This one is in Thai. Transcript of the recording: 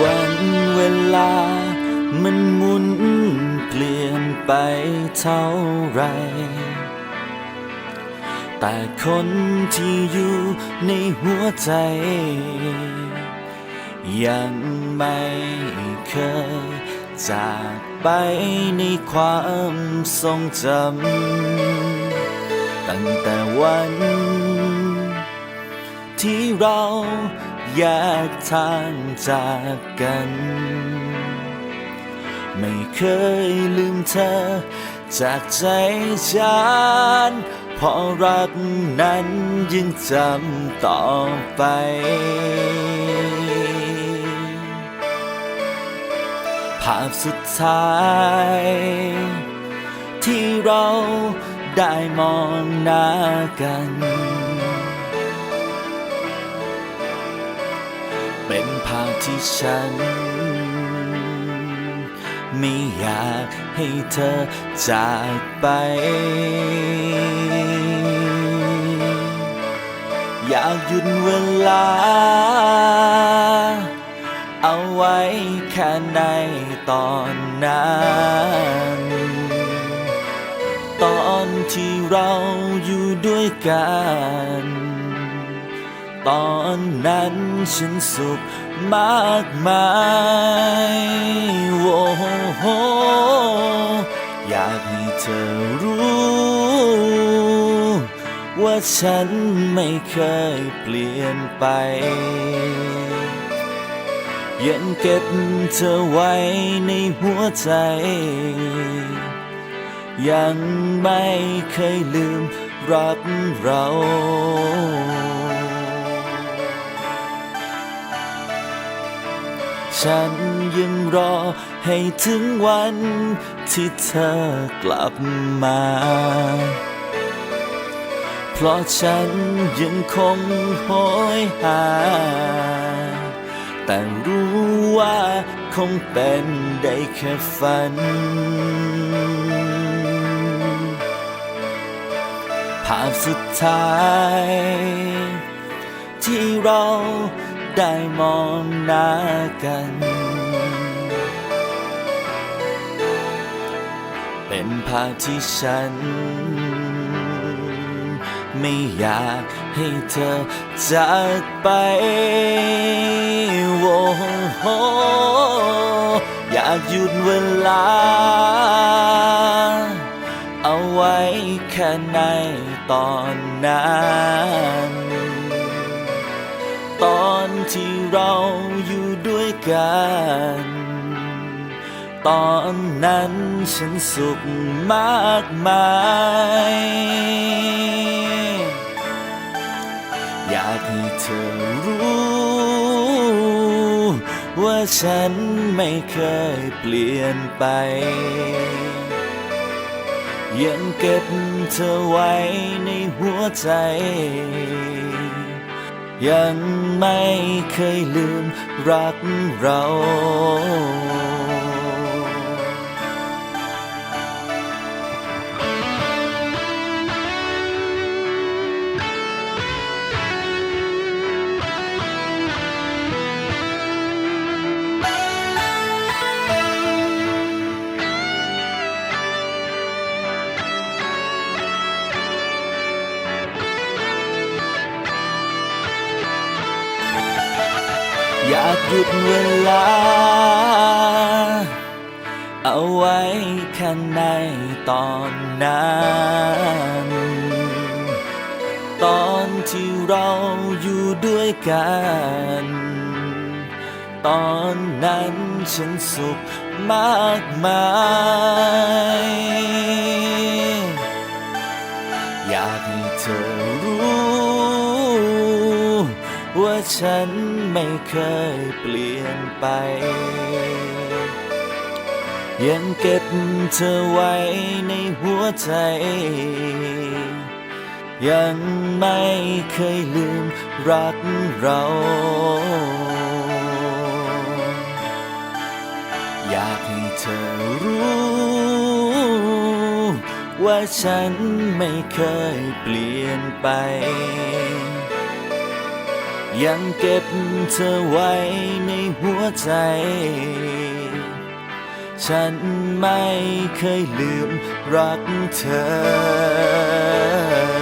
วันเวลา มันหมุนเปลี่ยนไปเท่าไร แต่คนที่อยู่ในหัวใจ ยังไม่เคยจากไปในความทรงจำ ตั้งแต่วันที่เรา แยกทางจากกัน ไม่เคยลืมเธอ จากใจฉันเพราะรักนั้นยังจำต่อไป ภาพสุดท้าย ที่เราได้มองหน้ากัน ภาพที่ฉัน ไม่อยากให้เธอจากไป อยากหยุดเวลา เอาไว้แค่ในตอนนั้นตอนที่เราอยู่ด้วยกัน ตอนนั้นฉันสุข มากมายโอ้โหอยากให้เธอรู้ ว่าฉันไม่เคยเปลี่ยนไป ยังเก็บเธอไว้ในหัวใจ ยังไม่เคยลืมรักเรา ฉันยังรอให้ถึงวันที่เธอกลับมา เพราะฉันยังคงโหยหา แต่รู้ว่าคงเป็นได้แค่ฝัน ภาพสุดท้ายที่เรา ได้มองหน้ากัน เป็นภาพที่ฉัน ไม่อยากให้เธอจากไปโอ้โหอยากหยุดเวลา เอาไว้แค่ในตอนนั้น อนที่เราอยู่ด้วยกัน ตอนนั้นฉันสุขมากมาย อยากให้เธอรู้ ว่าฉันไม่เคยเปลี่ยนไป ยังเก็บเธอไว้ในหัวใจ ยังไม่เคยลืมรักเรา หยุดเวลา เอาไว้แค่ในตอนนั้นตอนที่เราอยู่ด้วยกัน ตอนนั้นฉันสุขมากมาย อยากให้เธอรู้ ว่าฉันไม่เคยเปลี่ยนไป ยังเก็บเธอไว้ในหัวใจ ยังไม่เคยลืมรักเรา อยากให้เธอรู้ว่าฉันไม่เคยเปลี่ยนไป ยังเก็บเธอไว้ในหัวใจ ฉันไม่เคยลืมรักเธอ